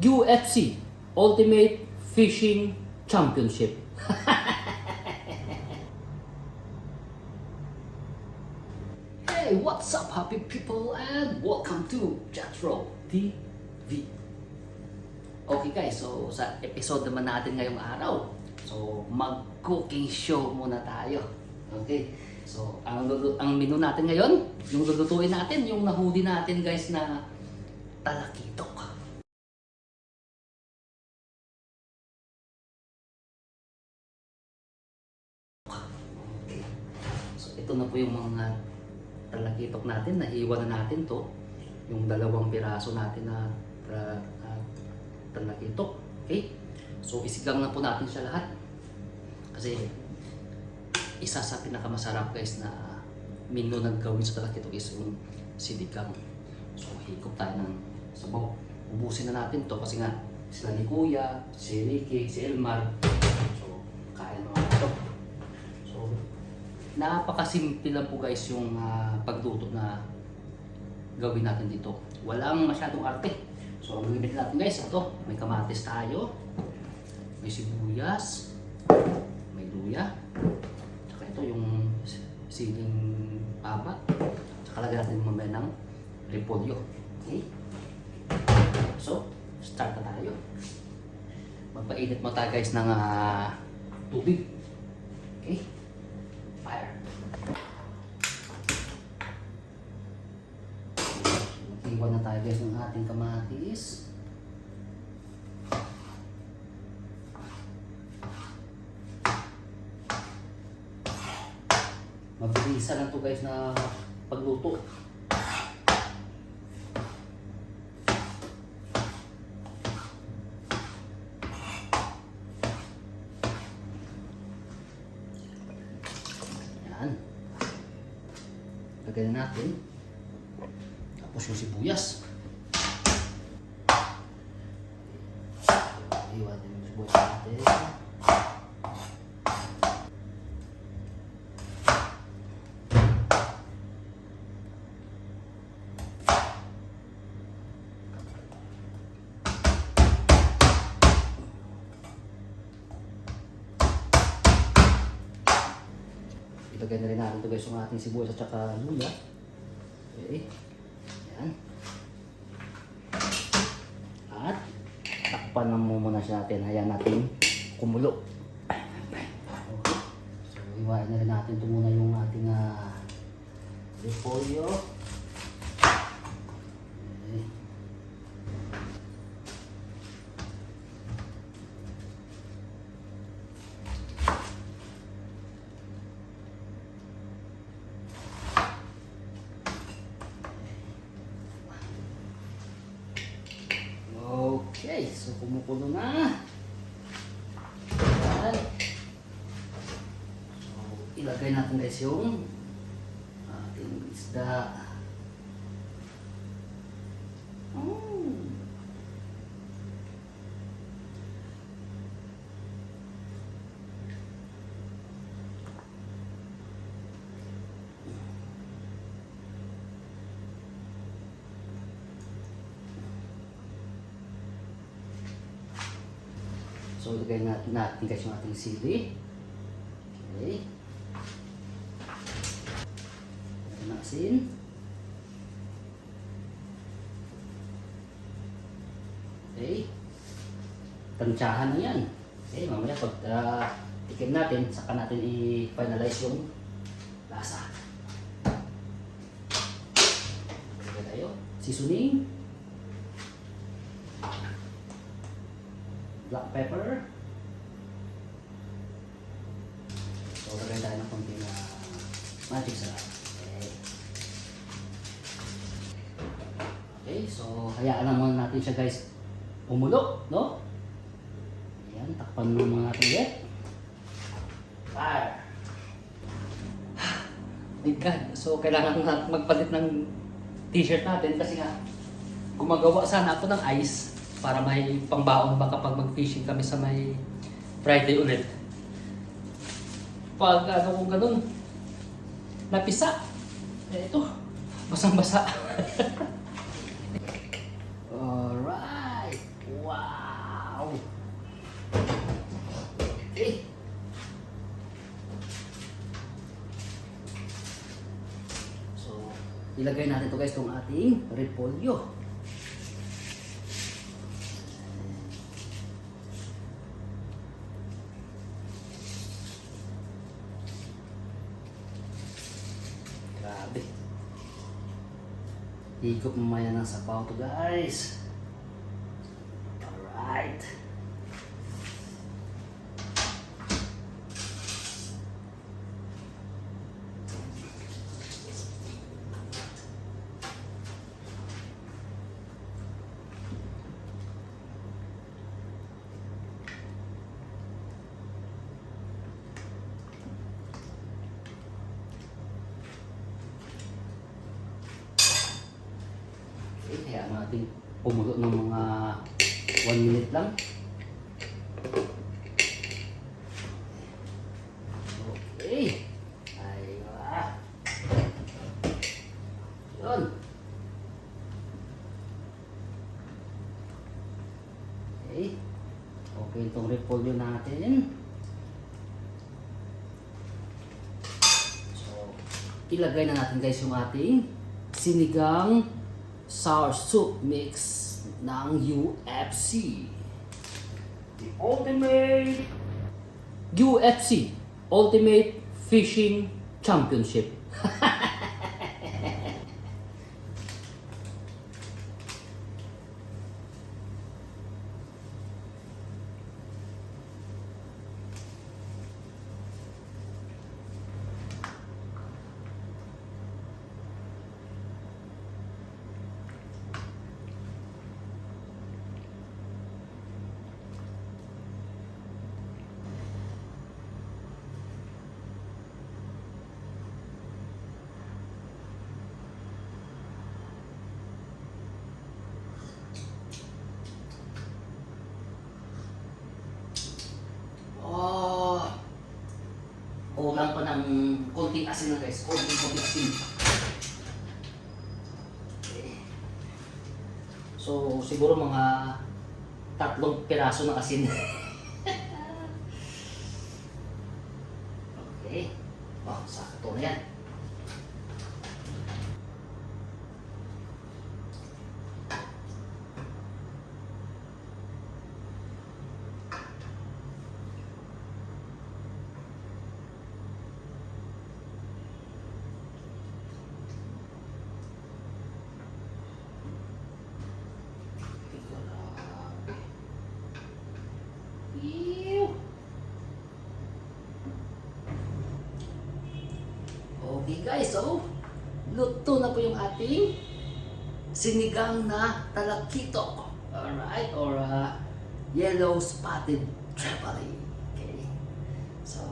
UFC Ultimate Fishing Championship. hey, what's up happy people and welcome to Jethro TV. Okay guys, so sa episode naman natin ngayong araw, so mag-cooking show muna tayo. Okay, so ang, ang menu natin ngayon, yung lulutuin natin, yung nahuli natin guys na talakitok. Ito na po yung mga talakitok natin, naiwan na natin to. Yung dalawang piraso natin na tra- na talakitok. Okay? So isigang na po natin siya lahat. Kasi isa sa pinakamasarap guys na menu na gawin sa talakitok is yung sinigang. So higop tayo ng sabaw. Ubusin na natin to kasi nga sila ni Kuya, si Ricky, si Elmar. Napakasimple lang po guys yung ah, pagluto na gawin natin dito. Walang masyadong arte. So ang gagawin natin guys, ito, may kamatis tayo, may sibuyas, may luya, tsaka ito yung siling paba, tsaka lagyan natin mamaya ng repolyo. Okay? So, start na tayo. Magpainit mo tayo guys ng ah, tubig. Okay? Fire. Iwan na tayo guys ng ating kamatis. Mabilisan lang to guys na pagluto. Yan. Lagyan na natin. Tapos yung sibuyas. Iwan din yung sibuyas natin. Ilagay na rin natin ito guys yung ating sibuyas at saka luya. Okay. Yan. At takpan na mo muna siya natin. Hayaan natin kumulo. So, iwain na rin natin ito muna yung ating uh, repolyo. Okay. Okay, so kumukulo na. Yan. So, ilagay natin guys yung ating isda. So, ilagay natin, natin guys yung ating sili. Okay. Lagyan ng asin. Okay. Tansyahan na yan. Okay, mamaya pag uh, tikim natin, saka natin i-finalize yung lasa. Lagyan tayo. Seasoning. Black pepper. So, lagyan tayo ng konting uh, magic sarap. Okay. okay, so hayaan lang muna natin siya guys umulo, no? Ayan, takpan mo mga natin ulit. Fire! My God, so kailangan natin magpalit ng t-shirt natin kasi nga gumagawa sana ako ng ice para may pangbaon ba kapag mag-fishing kami sa may Friday ulit. Pag ah, ano ko ganun, napisa. Eh, ito, basang-basa. Alright! Wow! Eh. So, ilagay natin to guys itong ating repolyo. Grabe. Higop mamaya ng sabaw to guys. Alright. Okay, kaya natin pumulo ng mga 1 minute lang. Okay. Aywa. Yun. Okay. Okay itong repolyo natin. So, ilagay na natin guys yung ating sinigang sour soup mix ng UFC. The ultimate UFC Ultimate Fishing Championship. Oh. Pa ng konting asin na guys. Konting konting asin. Okay. So, siguro mga tatlong piraso ng asin. okay. Oh, sakto na yan. Guys, so luto na po yung ating sinigang na talakito. Alright, or uh, yellow spotted trevally. Okay. So,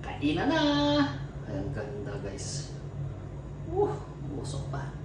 kainan na! Ang ganda guys. Uh, busok pa.